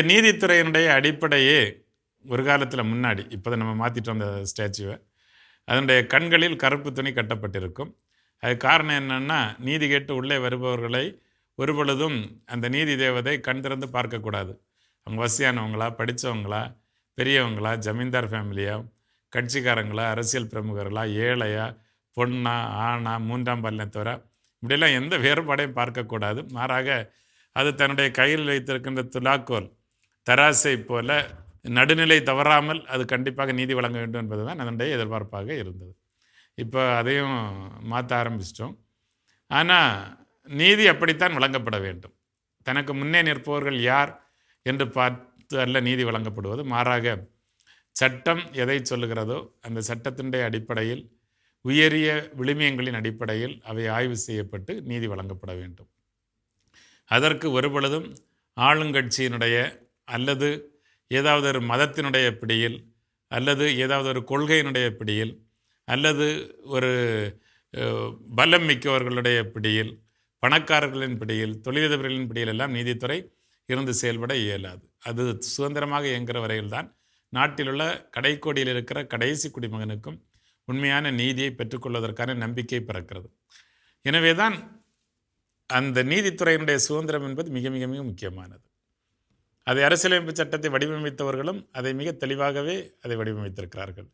நீதித்துறையினுடைய அடிப்படையே ஒரு காலத்தில் முன்னாடி இப்போ நம்ம மாற்றிட்டோம் அந்த ஸ்டாச்சுவை அதனுடைய கண்களில் கருப்பு துணி கட்டப்பட்டிருக்கும். அது காரணம் என்னென்னா நீதி கேட்டு உள்ளே வருபவர்களை ஒரு பொழுதும் அந்த நீதி தேவதை கண் திறந்து பார்க்கக்கூடாது. அவங்க வசதியானவங்களா படித்தவங்களா பெரியவங்களா ஜமீன்தார் ஃபேமிலியா கட்சிக்காரங்களா அரசியல் பிரமுகர்களா ஏழையா பொண்ணா ஆணா மூன்றாம் பாலினத்தவரா இப்படிலாம் எந்த வேறுபாடையும் பார்க்கக்கூடாது. மாறாக அது தன்னுடைய கையில் வைத்திருக்கின்ற துலாக்கோல் தராசை போல நடுநிலை தவறாமல் அது கண்டிப்பாக நீதி வழங்க வேண்டும் என்பதுதான் அதனுடைய எதிர்பார்ப்பாக இருந்தது. இப்போ அதையும் மாற்ற ஆரம்பிச்சிட்டோம். ஆனால் நீதி அப்படித்தான் வழங்கப்பட வேண்டும். தனக்கு முன்னே நிற்பவர்கள் யார் என்று பார்த்து அல்ல நீதி வழங்கப்படுவது. மாறாக சட்டம் எதை சொல்லுகிறதோ அந்த சட்டத்தினுடைய அடிப்படையில் உயரிய விழுமியங்களின் அடிப்படையில் அவை ஆய்வு செய்யப்பட்டு நீதி வழங்கப்பட வேண்டும். அதற்கு ஒருபொழுதும் ஆளுங்கட்சியினுடைய அல்லது ஏதாவது ஒரு மதத்தினுடைய பிடியில் அல்லது ஏதாவது ஒரு கொள்கையினுடைய பிடியில் அல்லது ஒரு பலம் மிக்கவர்களுடைய பிடியில் பணக்காரர்களின் பிடியில் தொழிலதிபர்களின் பிடியில் எல்லாம் நீதித்துறை இருந்து செயல்பட இயலாது. அது சுதந்திரமாக இயங்குகிற வரையில்தான் நாட்டிலுள்ள கடைக்கோடியில் இருக்கிற கடைசி குடிமகனுக்கும் உண்மையான நீதியை பெற்றுக்கொள்வதற்கான நம்பிக்கை பிறக்கிறது. எனவே தான் அந்த நீதித்துறையினுடைய சுதந்திரம் என்பது மிக மிக மிக முக்கியமானது. அதை அரசியலமைப்பு சட்டத்தை வடிவமைத்தவர்களும் அதை மிக தெளிவாகவே அதை வடிவமைத்திருக்கிறார்கள்.